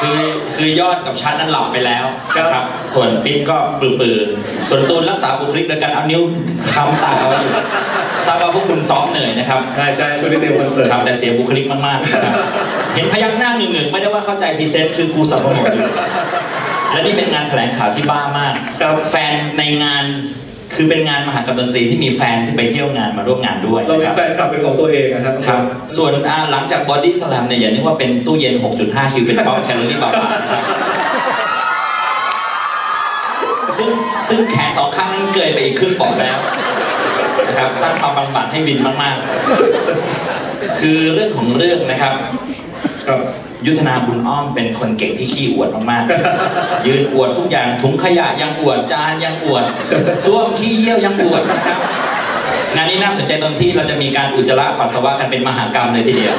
คือคือยอดกับชั้นนั้นหลับไปแล้วนะครับ ส่วนปิ๊กก็ปือๆส่วนตูนรักษาบุคลิกโดยการเอานิ้วคำตาเอาไว้อยู่ทราบว่าพวกคุณซ้อมเหนื่อยนะครับใช่ใช่ช่วงนี้เต็มคอนเสิร์ตครับแต่เสียบุคลิกมากๆนะครับเห็นพยักหน้าหนึ่งๆไม่ได้ว่าเข้าใจพรีเซนต์คือกูสับสนอยู่และนี่เป็นงานแถลงข่าวที่บ้ามากครับแฟนในงาน คือเป็นงานมหากรรมดนตรีที่มีแฟนที่ไปเที่ยวงานมาร่วมงานด้วยเรามีนะครับแฟนคลับเป็นของตัวเองนะครับ ครับ ส่วนอ่าหลังจากบอดี้สแลมเนี่ยอย่านึกว่าเป็นตู้เย็น 6.5 คิวเป็นเป้าแคลอรี่บาบานะครับซึ่งซึ่งแขนสองข้างนั้นเกยไปอีกครึ่งปอดแล้วนะครับสร้างความบำบัดให้วินมากๆ คือเรื่องของเรื่องนะครับครับ ยุทธนาบุญอ้อมเป็นคนเก่งที่ขี้อวดมากๆ ยืนอวดทุกอย่างถุงขยะยังอวดจานยังอวดส้วมขี้เยี่ยวยังอวดนะครับงานนี้น่าสนใจตรงที่เราจะมีการอุจจาระปัสสาวะกันเป็นมหากรรมเลยทีเดียว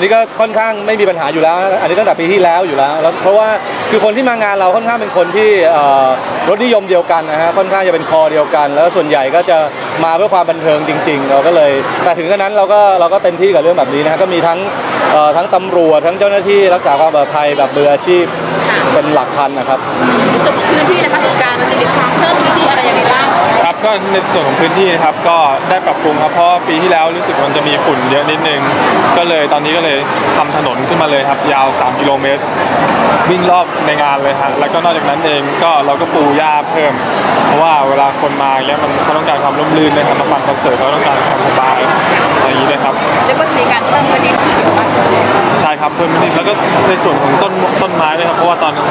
นนี้ก็ค่อนข้างไม่มีปัญหาอยู่แล้ว อันนี้ตั้งแต่ปีที่แล้วอยู่แล้วแล้ว เพราะว่าคือคนที่มางานเราค่อนข้างเป็นคนที่รสนิยมเดียวกันนะฮะค่อนข้างจะเป็นคอเดียวกัน แล้วส่วนใหญ่ก็จะมาเพื่อความบันเทิงจริง ๆ เราก็เลย แต่ถึงขนาดนั้นเราก็เราก็เต็มที่กับเรื่องแบบนี้นะฮะก็มีทั้งทั้งตำรวจทั้งเจ้าหน้าที่รักษาความปลอดภัยแบบมืออาชีพเป็นหลักพันนะครับส่วนของพื้นที่และประสบการณ์มันจะมีความเพิ่มพื้นที่อะไรยังไงบ้าง ก็ในส่วนของพื้นที่นะครับก็ได้ปรับปรุงครับเพราะว่าปีที่แล้วรู้สึกมันจะมีฝุ่นเยอะนิดนึง ก็เลยตอนนี้ก็เลยทำถนนขึ้นมาเลยครับยาว 3 กิโลเมตร วิ่งรอบในงานเลยครับแล้วก็นอกจากนั้นเองก็เราก็ปูหญ้าเพิ่ม เพราะว่าเวลาคนมาเนี้ยมันเขาต้องการความร่มรื่นนะครับมาฟังคอนเสิร์ตเขาต้องการความสบายอะไรอย่างนี้เลยครับเรียกว่าจะมีการเพิ่มพื้นที่สีเขียวมากขึ้นใช่ครับเพิ่มนิดแล้วก็ในส่วนของต้นต้นไม้ด้วยครับเพราะว่าตอนกลาง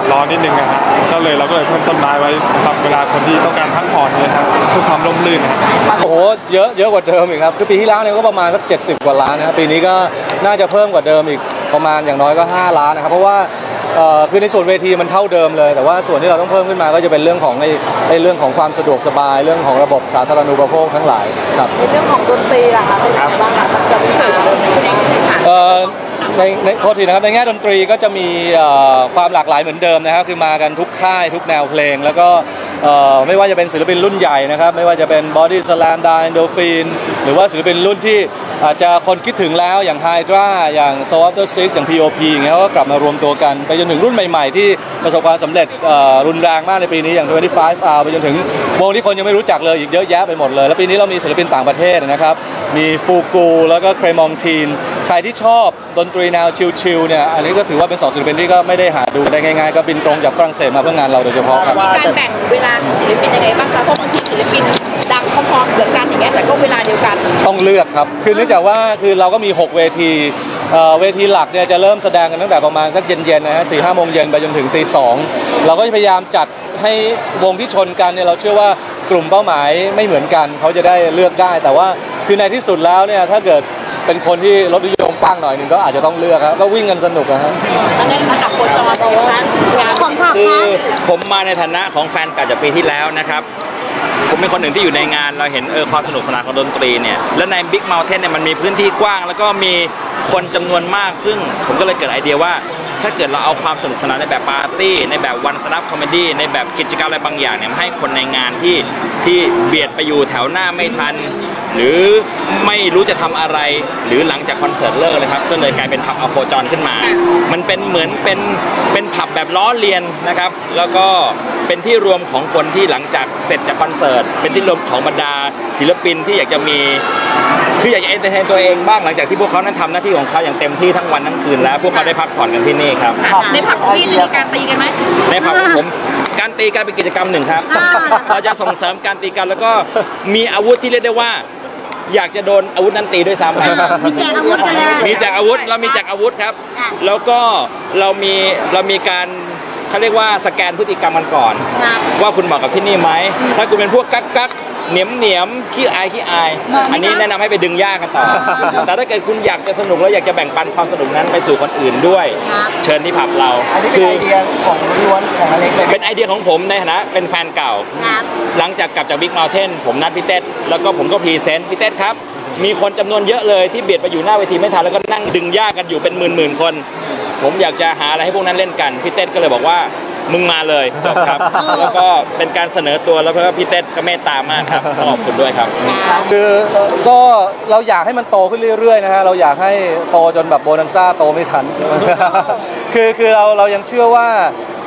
ศร้อนนิดนึงนะฮะก็เลยเราก็เลยเพิ่มต้นไม้ไว้สำหรับเวลาคนที่ต้องการพักผ่อนเนี่ยครับเพื่อความร่มรื่นครับโอ้โหเยอะเยอะกว่าเดิมอีกครับคือปีที่แล้วเนี่ยก็ประมาณสัก70 กว่าล้านนะครับปีนี้ก็น่าจะเพิ่มกว่าเดิมอีกประมาณอย่างน้อยก็ 5 ล้านนะครับเพราะว่าเอ่อคือในส่วนเวทีมันเท่าเดิมเลย แต่ว่าส่วนที่เราต้องเพิ่มขึ้นมาก็จะเป็นเรื่องของไอ้ไอ้เรื่องของความสะดวกสบาย เรื่องของระบบสาธารณูปโภคทั้งหลายครับในเรื่องของดนตรีล่ะคะเป็นยังไงบ้างคะมันจะพิเศษกว่าเดิมคุณเอกหนึ่งค่ะเอ่อ ในในโทษทีนะครับในแง่ดนตรีก็จะมีเอ่อความหลากหลายเหมือนเดิมนะครับ คือมากันทุกค่ายทุกแนวเพลง แล้วก็เอ่อไม่ว่าจะเป็นศิลปินรุ่นใหญ่นะครับ ไม่ว่าจะเป็นบอดี้สแลมดานโดฟินหรือว่าศิลปินรุ่นที่ อาจจะคนคิดถึงแล้วอย่าง Hydra อย่าง s o u t e r Six อย่าง POP อย่างเงี้ยก็กลับมารวมตัวกัน ไปจนถึงรุ่นใหม่ๆ ที่ประสบความสำเร็จเอ่อรุนแรงมากในปีนี้อย่าง25 hour ไปจนถึงวงที่คนยังไม่รู้จักเลยอีกเยอะแยะไปหมดเลย แล้วปีนี้เรามีศิลปินต่างประเทศนะครับ มีฟูกูแล้วก็เครมองทีน ใครที่ชอบดนตรีแนวชิลๆเนี่ยอันนี้ก็ถือว่าเป็นสองศิลปินที่ก็ไม่ได้หาดูได้ง่ายๆ ก็บินตรงจากฝรั่งเศสมาเพื่องานเราโดยเฉพาะครับการแบ่งเวลาของศิลปินยังไงบ้างคะเพราะบางทีศิลปินดังพร้อมๆเหมือนกัน เลือกครับ คือเนื่องจากว่าคือเราก็มี 6 เวทีเอ่อเวทีหลักเนี่ยจะเริ่มแสดงกันตั้งแต่ประมาณสักเย็นๆนะฮะสี่ห้าโมงเย็นไปจนถึงตีสองเราก็จะพยายามจัดให้วงที่ชนกันเนี่ยเราเชื่อว่ากลุ่มเป้าหมายไม่เหมือนกัน เขาจะได้เลือกได้ แต่ว่าคือในที่สุดแล้วเนี่ยถ้าเกิดเป็นคนที่รถนิยมปังหน่อยหนึ่งก็อาจจะต้องเลือกครับก็วิ่งกันสนุกนะฮะ ตอนนี้ระดับโคจรเลยนะคะงานของผักคือผมมาในฐานะของแฟนเก่าจากปีที่แล้วนะครับ ผมเป็นคนหนึ่งที่อยู่ในงานเราเห็นเออความสนุกสนานของดนตรีเนี่ยและในบิ๊กเมลเทนเนี่ยมันมีพื้นที่กว้าง แล้วก็มีคนจำนวนมาก ซึ่งผมก็เลยเกิดไอเดียว่า ถ้าเกิดเราเอาความสนุกสนานในแบบปาร์ตี้ ในแบบวันสนับคอมเมดี้ในแบบกิจกรรมอะไรบางอย่างเนี่ยให้คนในงานที่ที่เบียดไปอยู่แถวหน้าไม่ทัน หรือไม่รู้จะทำอะไร หรือหลังจากคอนเสิร์ตเลิกเลยครับก็เลยกลายเป็นผับอโคจรขึ้นมา มันเป็นเหมือนเป็นเป็นผับแบบล้อเลียนนะครับ แล้วก็เป็นที่รวมของคนที่หลังจากเสร็จจากคอนเสิร์ต เป็นที่รวมของบรรดาศิลปินที่อยากจะมีคืออยากจะเอนเตอร์เทนตัวเองบ้างหลังจากที่พวกเขานั้นทำหน้าที่ของเขาอย่างเต็มที่ทั้งวันทั้งคืนแล้ว พวกเขาได้พักผ่อนกันที่นี่ครับ ในผับของพี่จะมีการตีกันไหมในผับของผมการตีกันเป็นกิจกรรมหนึ่งครับอ่าเราจะส่งเสริมการตีกันแล้วก็มีอาวุธที่เรียกได้ว่า อยากจะโดนอาวุธนั้นตีด้วยซ้ำมีแจกอาวุธกันเลย มีแจกอาวุธเรามีแจกอาวุธครับ ค่ะแล้วก็เรามีเรามีการเขาเรียกว่าสแกนพฤติกรรมมันก่อนครับว่าคุณเหมาะกับที่นี่ไหมถ้าคุณเป็นพวกกักกัก เหนียมเหนียมขี้อายขี้อายเหมาะไหมอันนี้คะแนะนำให้ไปดึงย่ากันต่อ แต่ถ้าเกิดคุณอยากจะสนุกแล้วอยากจะแบ่งปันความสนุกนั้นไปสู่คนอื่นด้วยครับเชิญที่ผับเราอันนี้เป็นไอเดียของล้วนของอเล็กเลยเป็นไอเดียของผมในฐานะเป็นแฟนเก่าครับหลังจากกลับจากบิ๊ก u n เทนผมนัดพี่เต้แล้วก็ผมก็พรีเซนต์พี่เต้ครับ มีคนจำนวนเยอะเลยที่เบียดไปอยู่หน้าเวทีไม่ทันแล้วก็นั่งดึงย่ากันอยู่เป็นหมื่นหมื่นๆคน ผมอยากจะหาอะไรให้พวกนั้นเล่นกันพี่เต้ก็เลยบอกว่า มึงมาเลยจบครับ แล้วก็เป็นการเสนอตัวแล้วก็พี่เต้ก็เมตตามากครับต้องขอบคุณด้วยครับ คือก็เราอยากให้มันโตขึ้นเรื่อยๆนะฮะเราอยากให้โตจนแบบโบนันซ่าโตไม่ทัน คือคือเราเรายังเชื่อว่า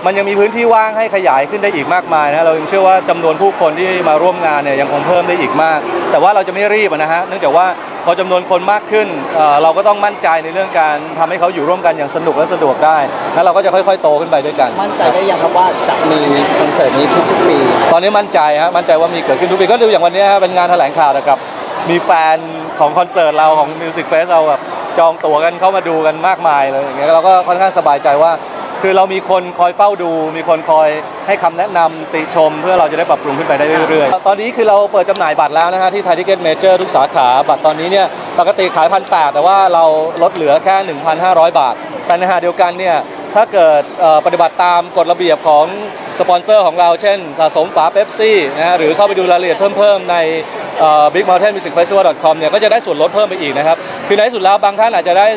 มันยังมีพื้นที่ว่างให้ขยายขึ้นได้อีกมากมายนะเรายังเชื่อว่าจำนวนผู้คนที่มาร่วมงานเนี่ยยังคงเพิ่มได้อีกมาก แต่ว่าเราจะไม่รีบอะนะฮะเนื่องจากว่า พอจำนวนคนมากขึ้นเอ่อเราก็ต้องมั่นใจในเรื่องการทำให้เขาอยู่ร่วมกันอย่างสนุกและสะดวกได้แล้วเราก็จะค่อยๆ โตขึ้นไปด้วยกัน มั่นใจได้ยังครับว่าจะมีคอนเสิร์ตนี้ทุกๆปีตอนนี้มั่นใจฮะมั่นใจว่ามีเกิดขึ้นทุกปีก็ดูอย่างวันนี้ฮะเป็นงานแถลงข่าวแต่กับมีแฟนของคอนเสิร์ตเราของมิวสิกเฟสเราแบบจองตั๋วกันเข้ามาดูกันมากมายเลยอย่างเงี้ยเราก็ค่อนข้างสบายใจว่า คือเรามีคนคอยเฝ้าดู มีคนคอยให้คำแนะนำติชม เพื่อเราจะได้ปรับปรุงขึ้นไปได้เรื่อยๆ ตอนนี้คือเราเปิดจำหน่ายบัตรแล้วนะฮะที่ไทยทิเก็ตเมเจอร์ทุกสาขาบัตรตอนนี้เนี่ยปกติขายพันแแต่ว่าเราลดเหลือแค่ 1,500 บาท แต่ในขณะเดียวกันเนี่ยถ้าเกิดปฏิบัติตามกฎระเบียบของสปอนเซอร์ของเราเช่น สะสมฝาเป๊ปซี่นะฮะหรือเข้าไปดูรายละเอียดเพิ่มๆ ใน bigmountainmusicfestival.com เนี่ยก็จะได้ส่วนลดเพิ่มไปอีกนะครับ คือในที่สุดแล้วบางท่านอาจจะได้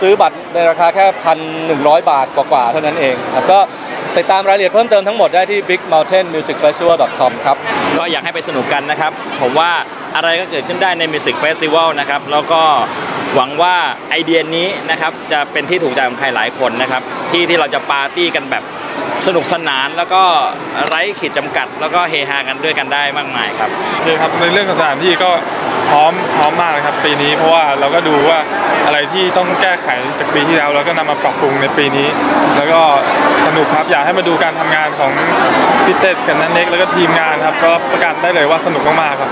ซื้อบัตรในราคาแค่พันหนึ่งบาทกว่าๆเท่านั้นเองครับก็ติดตามรายละเอียดเพิ่มเติมทั้งหมดได้ที่ bigmountainmusicfestival.com ครับ ก็อยากให้ไปสนุกกันนะครับ ผมว่าอะไรก็เกิดขึ้นได้ในมิวสิกเฟสติวัลนะครับ แล้วก็หวังว่าไอเดียนี้นะครับ จะเป็นที่ถูกใจของใครหลายคนนะครับ ที่ที่เราจะปาร์ตี้กันแบบสนุกสนานแล้วก็ไร้ขีดจำกัด แล้วก็เฮฮากันด้วยกันได้มากมายครับ โอเคครับในเรื่องของสถานที่ก็ พร้อมพร้อมมากเลยครับปีนี้เพราะว่าเราก็ดูว่าอะไรที่ต้องแก้ไขจากปีที่แล้วเราก็นำมาปรับปรุงในปีนี้ แล้วก็สนุกครับอยากให้มาดูการทำงานของพี่เต้กับนันเน็กแล้วก็ทีมงานครับก็ประกาศได้เลยว่าสนุกมากๆครับ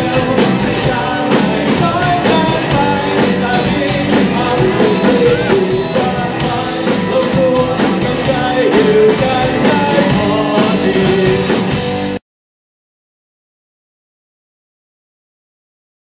you.